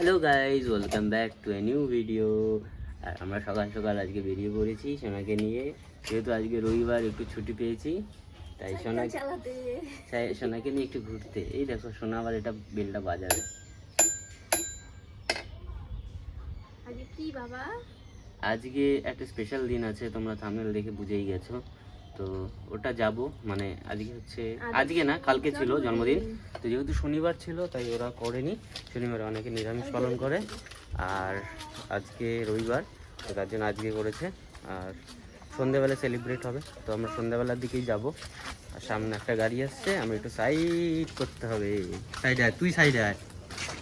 Hello guys welcome back to a new video আর আমরা সকাল সকাল আজকে বেরিয়ে পড়েছি সোনাকে নিয়ে। যেহেতু আজকে রবিবার একটু ছুটি পেয়েছি তাই সোনা সোনাকে নিয়ে একটু ঘুরতে। এই দেখো সোনা আবার এটা বেলটা বাজাবে। আজকে একটা স্পেশাল দিন আছে তোমরা থামেল দেখে বুঝেই গেছো। তো ওটা যাব মানে আজকে হচ্ছে আজকে না কালকে ছিল জন্মদিন। তো যেহেতু শনিবার ছিল তাই ওরা করেনি। শনিবার অনেকে নিরামিষ পালন করে। আর আজকে রবিবার তো তার জন্য আজকে করেছে। আর সন্ধেবেলা সেলিব্রেট হবে। তো আমরা সন্ধেবেলার দিকেই যাব। আর সামনে একটা গাড়ি আসছে আমি একটু সাইড করতে হবে। সাইডে আয় তুই সাইডে আয়।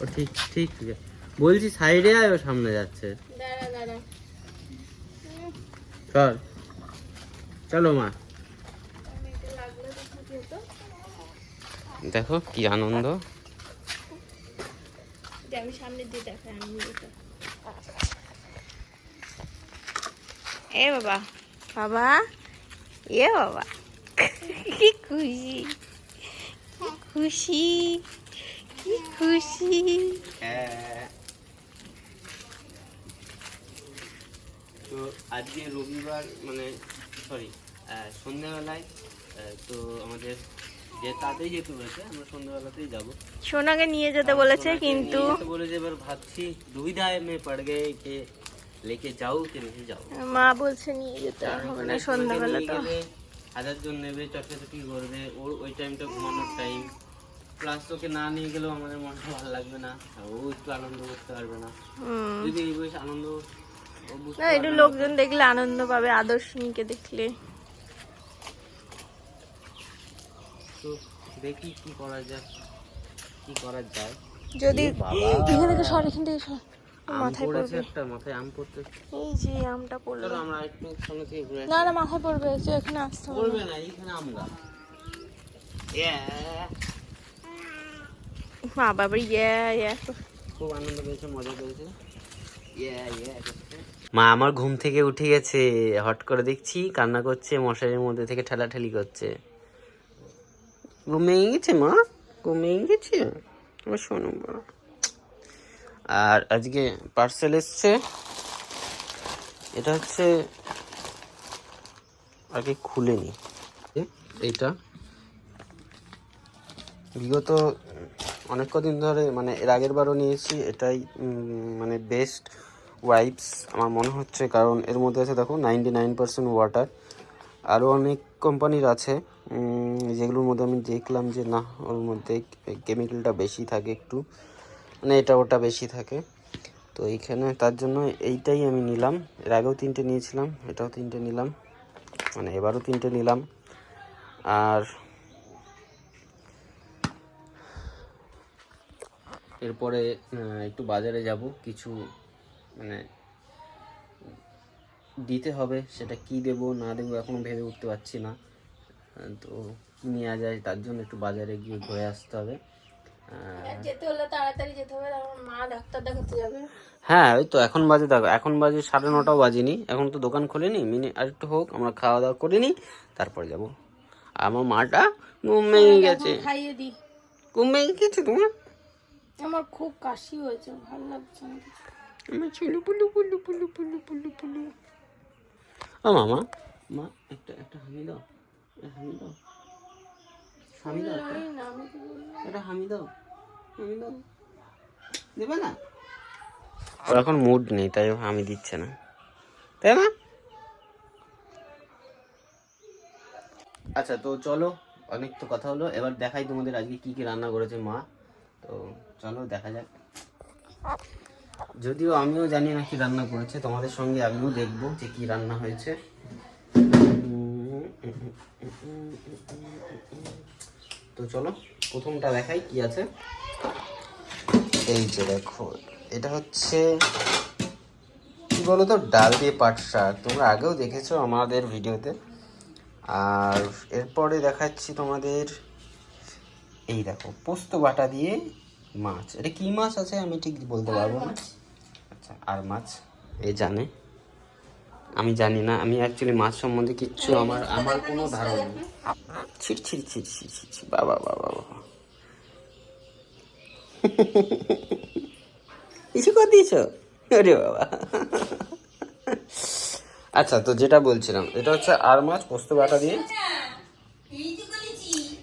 ও ঠিক ঠিক ঠিক। আছে। বলছি সাইডে আয় ও সামনে যাচ্ছে। চল। চলো মা আমি এটা লাগল দেখো যেহেতু দেখো কি আনন্দ। যে আমি সামনে দিয়ে দেখাই আমি এ বাবা। বাবা এ বাবা। কি খুশি। কি খুশি। কি খুশি। তো আজকে রবিবার মানে সরি সন্ধ্যাবেলায় তো আমাদের যে তাতেই যেতে বলেছে আমরা সন্ধ্যাবেলাতেই যাব। সোনাকে নিয়ে যেতে বলেছে কিন্তু। বলেছে এবার ভাবছি দুবিধায় মে পড় গে কে লেকে যাও কি नहीं যাও। মা বলছে নিয়ে যেতে হবে না সন্ধ্যাবেলা তো। হাজার জন নেবে করবে ওর ওই টাইমটা ঘুমানোর টাইম প্লাস তোকে না নিয়ে গেলেও আমাদের মনটা ভালো লাগবে না ও একটু আনন্দ করতে পারবে না। যদি এই বয়সে আনন্দ না একটু লোকজন দেখলে আনন্দ পাবে আদর্শনীকে দেখলে তো দেখি কি করা যায় কি করা যায়। যদি। এখান থেকে সর এখান থেকে সর মাথায় পড়বে। একটা মাথায় আম পড়তে এই যে আমটা পড়ল। চলো আমরা একটু সামনে থেকে ঘুরে। না না মাথায় পড়বে যে এখানে আসতে হবে। পড়বে না এইখানে আম গাছ। মা বাবা ইয়ে ইয়ে। খুব আনন্দ পেয়েছে মজা পেয়েছে। মা আমার ঘুম থেকে উঠে গেছে। হট করে দেখছি কান্না করছে মশারির মধ্যে থেকে ঠেলাঠেলি করছে। ঘুমিয়ে গেছে মা? ঘুমিয়ে গেছে আমার শোনো বড়। আর আজকে পার্সেল এসছে। এটা হচ্ছে আগে খুলেনি। এইটা। বিগত অনেক কদিন ধরে মানে এর আগের বারও নিয়েছি। এটাই মানে বেস্ট ওয়াইপস আমার মনে হচ্ছে। কারণ এর মধ্যে আছে, দেখো নাইনটি নাইন পার্সেন্ট ওয়াটার আরও অনেক কোম্পানির আছে। যেগুলোর মধ্যে আমি দেখলাম যে না, ওর মধ্যে কেমিক্যালটা বেশি থাকে একটু মানে এটা ওটা বেশি থাকে। তো এইখানে তার জন্য এইটাই আমি নিলাম। এর আগেও তিনটে নিয়েছিলাম, এটাও তিনটে নিলাম মানে এবারও তিনটে নিলাম। আর এরপরে একটু বাজারে যাব, কিছু মানে দিতে হবে, সেটা কি দেব, না দেবো, এখনও ভেবে উঠতে পারছি না। তো কি নেওয়া যায় তার জন্য একটু বাজারে গিয়ে ঘুরে আসতে হবে। যেতে হলে তাড়াতাড়ি যেতে হবে আমার মা ডাক্তার দেখাতে যাবে। হ্যাঁ ওই তো এখন বাজে দেখো এখন বাজে সাড়ে নটাও বাজেনি। এখন তো দোকান খোলেনি মিনি আর একটু হোক আমরা খাওয়া দাওয়া করে নিই তারপরে যাব। আমার মাটা ঘুমিয়ে গেছে। খাইয়ে ঘুমিয়ে গেছে তোমার? আমার খুব কাশি হয়েছে ভালো লাগছে না। আমার ছেলে পুলু পুলু পুলু পুলু পুলু পুলু। ও মামা মা একটা একটা হামি দাও। হামি দাও হামি দাও একটা না আমি কি বলব একটা হামি দাও হামি দাও দেবে না? ওর এখন মুড নেই তাই হামি দিচ্ছে না। তাই না? আচ্ছা তো চলো অনেক তো কথা হলো। এবার দেখাই তোমাদের আজকে কি কি রান্না করেছে মা। তো চলো দেখা যাক। যদিও আমিও জানি না কি রান্না করেছে তোমাদের সঙ্গে আমিও দেখব যে কি রান্না হয়েছে। তো চলো প্রথমটা দেখাই কি আছে। এই যে দেখো এটা হচ্ছে কি বলতো ডাল দিয়ে পাট শাক। তোমরা আগেও দেখেছ আমাদের ভিডিওতে। আর এরপরে দেখাচ্ছি তোমাদের এই দেখো পোস্ত বাটা দিয়ে মাছ। এটা কি মাছ আছে আমি ঠিক বলতে পারব না। আচ্ছা আর মাছ এ জানে। আমি জানি না, আমি অ্যাকচুয়ালি মাছ সম্বন্ধে কিচ্ছু আমার আমার কোনো ধারণা নেই। ছিট ছিট ছিট ছিট ছিট বাবা বাবা বাবা। দিয়েছ? আরে বাবা। আচ্ছা তো যেটা বলছিলাম, এটা হচ্ছে আর মাছ, পোস্ত, বাটা দিয়ে।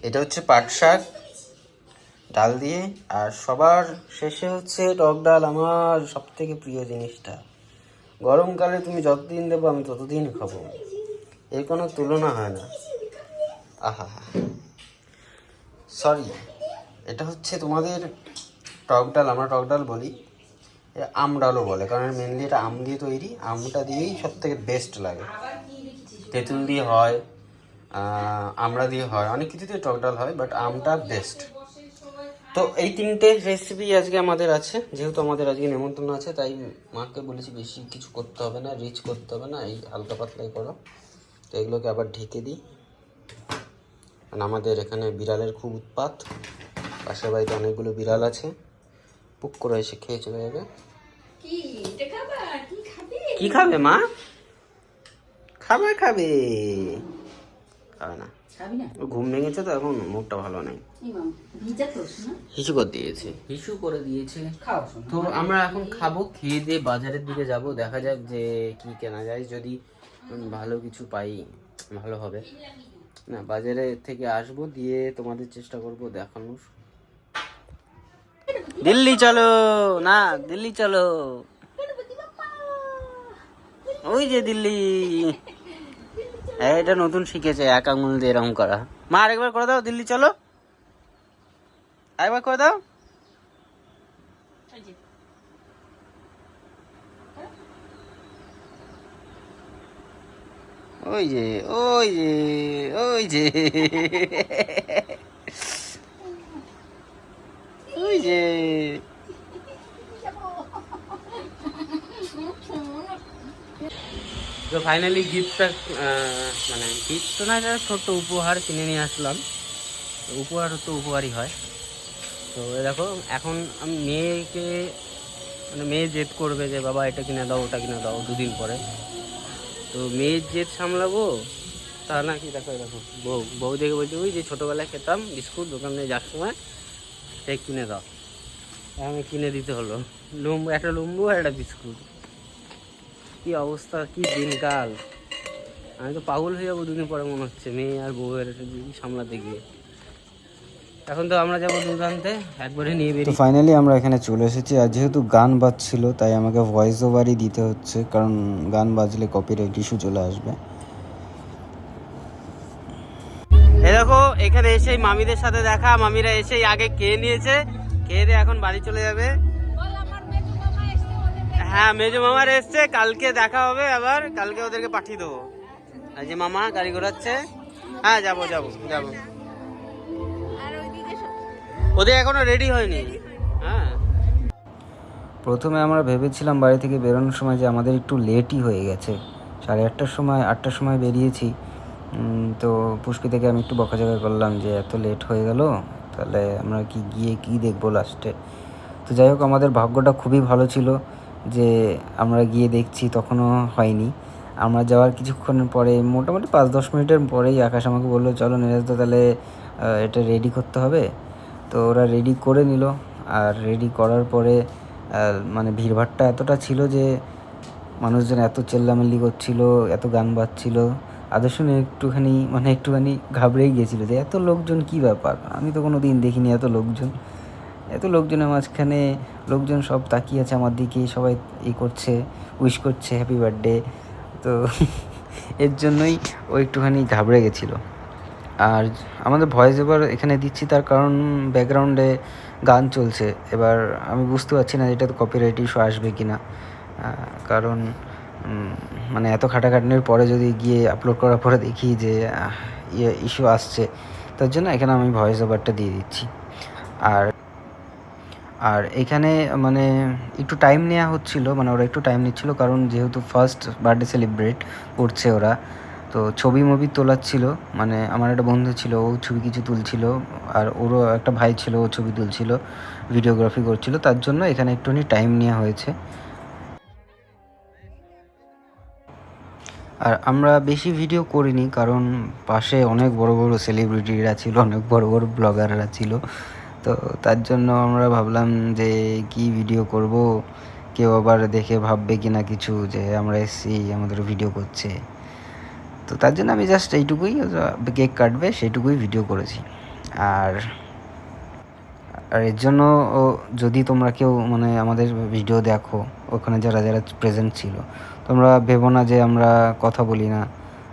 এটা হচ্ছে পাট শাক, ডাল দিয়ে। আর সবার শেষে হচ্ছে টক ডাল, আমার সব থেকে প্রিয় জিনিসটা। গরমকালে তুমি যতদিন দেবো আমি ততদিন খাব। এর কোনো তুলনা হয় না। আহা। সরি এটা হচ্ছে তোমাদের টক ডাল, আমরা টক ডাল বলি। আম ডালও বলে, কারণ মেনলি এটা আম দিয়ে তৈরি। আমটা দিয়েই সব থেকে বেস্ট লাগে। তেঁতুল দিয়ে হয় আমড়া দিয়ে হয়। অনেক কিছু দিয়ে টক ডাল হয় বাট আমটা বেস্ট তো এই তিনটে রেসিপি আজকে আমাদের আছে। যেহেতু আমাদের আজকে নেমন্তন্ন আছে তাই মাকে বলেছি বেশি কিছু করতে হবে না রিচ করতে হবে না এই হালকা পাতলাই করো। তো এগুলোকে আবার ঢেকে দিই। কারণ আমাদের এখানে বিড়ালের খুব উৎপাত। পাশের বাড়িতে অনেকগুলো বিড়াল আছে। পুক করে এসে খেয়ে চলে যাবে। কি? খাবে? মা? খাবার খাবে। খাবে না খাবি না। ঘুম ভেঙেছে তো এখন মুখটা ভালো নেই। হিসু করে দিয়েছে। হিসু করে দিয়েছে। তো আমরা এখন খাব খেয়ে দিয়ে বাজারের দিকে যাব। দেখা যাক যে কি কেনা যায়। যদি ভালো কিছু পাই ভালো হবে। না বাজারে থেকে আসব দিয়ে তোমাদের চেষ্টা করব দেখানোর দিল্লি চলো! না দিল্লি চলো! ওই যে দিল্লি। এটা নতুন শিখেছে, এক আঙুল দিয়ে এরকম করা। মা, আরেকবার করে দাও, দিল্লি চলো। আরেকবার করে দাও। ওই যে ওই যে ওই যে। ওই যে। তো ফাইনালি গিফটটা মানে গিফট তো না ছোট্ট উপহার কিনে নিয়ে আসলাম। উপহার তো উপহারই হয়। তো দেখো, এখন আমি মেয়েকে মানে মেয়ে জেদ করবে যে, বাবা, এটা কিনে দাও, ওটা কিনে দাও, দুদিন পরে। তো মেয়ের জেদ সামলাবো? তা না কি, দেখো দেখো, বউ বউ দেখে বলছে, ওই যে ছোটোবেলায় খেতাম, বিস্কুট, দোকানে যাওয়ার সময় সে কিনে দাও। আমি কিনে দিতে হলো। লম্বু, একটা লম্বু আর একটা বিস্কুট। কি অবস্থা কি দিনকাল? আমি তো পাগল হয়ে যাব দুদিন পরে মনে হচ্ছে মেয়ে আর বউয়ের সামলাতে গিয়ে। এখন তো আমরা যাব দুধ আনতে একবারে নিয়ে বেরিয়ে। ফাইনালি আমরা এখানে চলে এসেছি আর যেহেতু গান বাজছিল তাই আমাকে ভয়েস ওভারই দিতে হচ্ছে কারণ গান বাজলে কপিরাইট ইস্যু চলে আসবে। দেখো এখানে এসেই মামিদের সাথে দেখা মামিরা এসেই আগে খেয়ে নিয়েছে খেয়ে দিয়ে এখন বাড়ি চলে যাবে। হ্যাঁ মেজো মামার এসছে, কালকে দেখা হবে আবার, কালকে ওদেরকে পাঠিয়ে দেবো। আর যে মামা, গাড়ি ঘোরাচ্ছে। হ্যাঁ যাব যাব যাব। ওদের এখনও রেডি হয়নি। হ্যাঁ। প্রথমে আমরা ভেবেছিলাম বাড়ি থেকে বেরোনোর সময় যে আমাদের একটু লেটই হয়ে গেছে। সাড়ে আটটার সময় আটটার সময় বেরিয়েছি। তো পুষ্পি থেকে আমি একটু বকাঝকা করলাম যে এত লেট হয়ে গেল, তাহলে আমরা কি গিয়ে কি দেখব লাস্টে তো যাই হোক, আমাদের ভাগ্যটা খুবই ভালো ছিল। যে আমরা গিয়ে দেখছি তখনও হয়নি। আমরা যাওয়ার কিছুক্ষণ পরে, মোটামুটি পাঁচ দশ মিনিটের পরেই আকাশ আমাকে বলল, চলো নিরাজ দা, তাহলে এটা রেডি করতে হবে। তো ওরা রেডি করে নিল। আর রেডি করার পরে মানে ভিড়ভাড়টা এতটা ছিল যে মানুষজন এত চেল্লামেল্লি করছিল, এত গান বাজছিল। আদর্শ একটুখানি মানে একটুখানি ঘাবড়েই গিয়েছিল যে, এত লোকজন কি ব্যাপার? আমি তো কোনো দিন দেখিনি এত লোকজন। এত লোকজনের মাঝখানে, লোকজন সব তাকিয়ে আছে আমার দিকে, সবাই ই করছে উইশ করছে হ্যাপি বার্থডে তো এর জন্যই ও একটুখানি ঘাবড়ে গেছিল। আর আমাদের ভয়েস ওভার এখানে দিচ্ছি, তার কারণ ব্যাকগ্রাউন্ডে গান চলছে। এবার আমি বুঝতে পারছি না এটা তো কপিরাইট ইস্যু আসবে কি না কারণ মানে এত খাটাখাটনির পরে যদি গিয়ে আপলোড করার পরে দেখি যে ইয়ে ইস্যু আসছে, তার জন্য এখানে আমি ভয়েস ওভারটা দিয়ে দিচ্ছি। আর আর এখানে মানে একটু টাইম নেওয়া হচ্ছিল মানে ওরা একটু টাইম নিচ্ছিল, কারণ যেহেতু ফার্স্ট বার্থডে সেলিব্রেট করছে ওরা, তো ছবি মুভি তোলার ছিল মানে আমার একটা বন্ধু ছিল, ও ছবি কিছু তুলছিল, আর ওরও একটা ভাই ছিল, ও ছবি তুলছিল ভিডিওগ্রাফি করছিল, তার জন্য এখানে একটুখানি টাইম নেওয়া হয়েছে। আর আমরা বেশি ভিডিও করিনি, কারণ পাশে অনেক বড় বড় সেলিব্রিটিরা ছিল, অনেক বড় বড় ব্লগাররা ছিল তো তার জন্য আমরা ভাবলাম যে কি ভিডিও করব? কেউ আবার দেখে ভাববে কি না কিছু যে আমরা এসছি, আমাদের ভিডিও করছে। তো তার জন্য আমি জাস্ট এইটুকুই কেক কাটবে সেইটুকুই ভিডিও করেছি। আর আর এর জন্য যদি তোমরা কেউ মানে আমাদের ভিডিও দেখো, ওখানে যারা যারা প্রেজেন্ট ছিল, তোমরা ভেবো না যে আমরা কথা বলি না।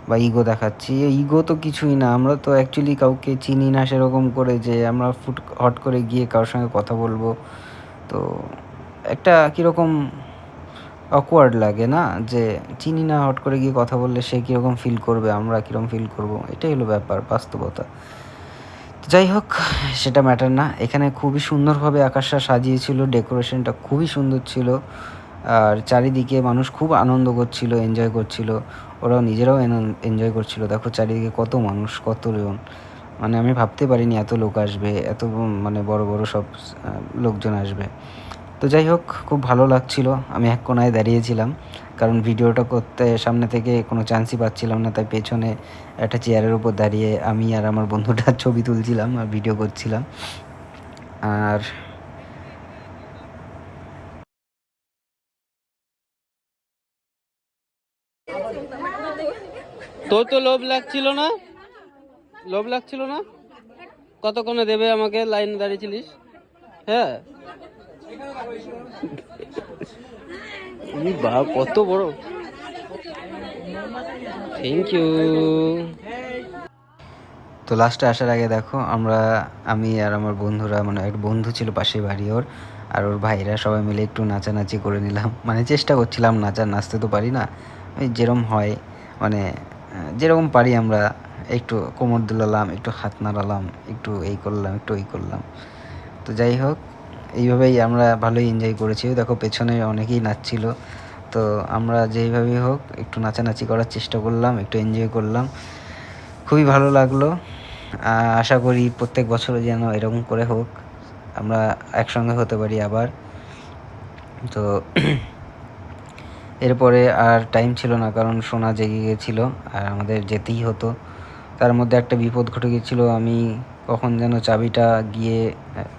বা ইগো দেখাচ্ছি। ইগো তো কিছুই না। আমরা তো অ্যাকচুয়ালি কাউকে চিনি না সেরকম করে যে আমরা ফুট, হট করে গিয়ে কারোর সঙ্গে কথা বলব। তো একটা কীরকম অকওয়ার্ড লাগে না? যে চিনি না, হট করে গিয়ে কথা বললে সে কীরকম ফিল করবে, আমরা কীরকম ফিল করব? এটাই হলো ব্যাপার, বাস্তবতা। যাই হোক, সেটা ম্যাটার না। এখানে খুবই সুন্দরভাবে আকাশটা সাজিয়েছিল ডেকোরেশনটা খুবই সুন্দর ছিল। আর চারিদিকে মানুষ খুব আনন্দ করছিল এনজয় করছিল। ওরাও নিজেরাও এনজয় করছিল। দেখো চারিদিকে কত মানুষ, কত জন। মানে আমি ভাবতে পারিনি এত লোক আসবে, এত মানে বড় বড় সব লোকজন আসবে। তো যাই হোক, খুব ভালো লাগছিল। আমি এক কোনায় দাঁড়িয়েছিলাম, কারণ ভিডিওটা করতে সামনে থেকে কোনো চান্সই পাচ্ছিলাম না, তাই পেছনে একটা চেয়ারের উপর দাঁড়িয়ে আমি আর আমার বন্ধুটা ছবি তুলছিলাম আর ভিডিও করছিলাম। আর তোর তো লোভ লাগছিল না? লোভ লাগছিল না? কতক্ষণে দেবে আমাকে লাইনে দাঁড়িয়েছিলিস? হ্যাঁ। বা কত বড়। থ্যাংক ইউ তো লাস্টে আসার আগে দেখো, আমরা, আমি আর আমার বন্ধুরা মানে একটা বন্ধু ছিল পাশে বাড়ি ওর, আর ওর ভাইরা সবাই মিলে একটু নাচানাচি করে নিলাম। মানে চেষ্টা করছিলাম নাচার, নাচতে তো পারি না। ওই যেরকম হয় মানে যেরকম পারি আমরা, একটু কোমর দুলালাম, একটু হাত নাড়ালাম, একটু এই করলাম, একটু ওই করলাম। তো যাই হোক, এইভাবেই আমরা ভালোই এনজয় করেছি। দেখো, পেছনে অনেকেই নাচছিল। তো আমরা যেইভাবেই হোক, একটু নাচানাচি করার চেষ্টা করলাম, একটু এনজয় করলাম। খুবই ভালো লাগল। আশা করি প্রত্যেক বছর যেন এরকম করে হোক। আমরা একসঙ্গে হতে পারি আবার। তো এরপরে আর টাইম ছিল না, কারণ সোনা জেগে গেছিল আর আমাদের যেতেই হতো। তার মধ্যে একটা বিপদ ঘটে গেছিল আমি কখন যেন চাবিটা গিয়ে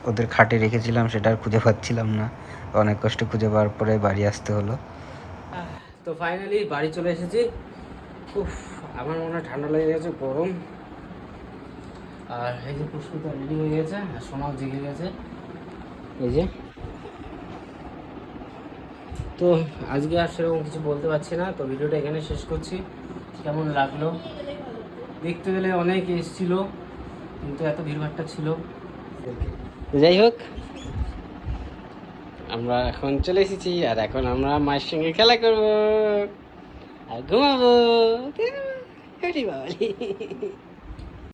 ওদের খাটে রেখেছিলাম, সেটা আর খুঁজে পাচ্ছিলাম না। অনেক কষ্টে খুঁজে পাওয়ার পরে বাড়ি আসতে হলো। তো ফাইনালি বাড়ি চলে এসেছি। উফ, আমার মনে হয় ঠান্ডা লেগে গেছে, গরম। আর এই যে পুষ্পিতা রেডি হয়ে গেছে, আর সোনাও জেগে গেছে। এই যে। তো আজকে আর সেরকম কিছু বলতে পারছি না। তো ভিডিওটা এখানে শেষ করছি। কেমন লাগল? দেখতে গেলে অনেক এসছিল, কিন্তু এত ভিড়ভাট্টা ছিল। যাই হোক, আমরা এখন চলে এসেছি আর এখন আমরা মায়ের সঙ্গে খেলা করব। আর ঘুমাবো। বাবালি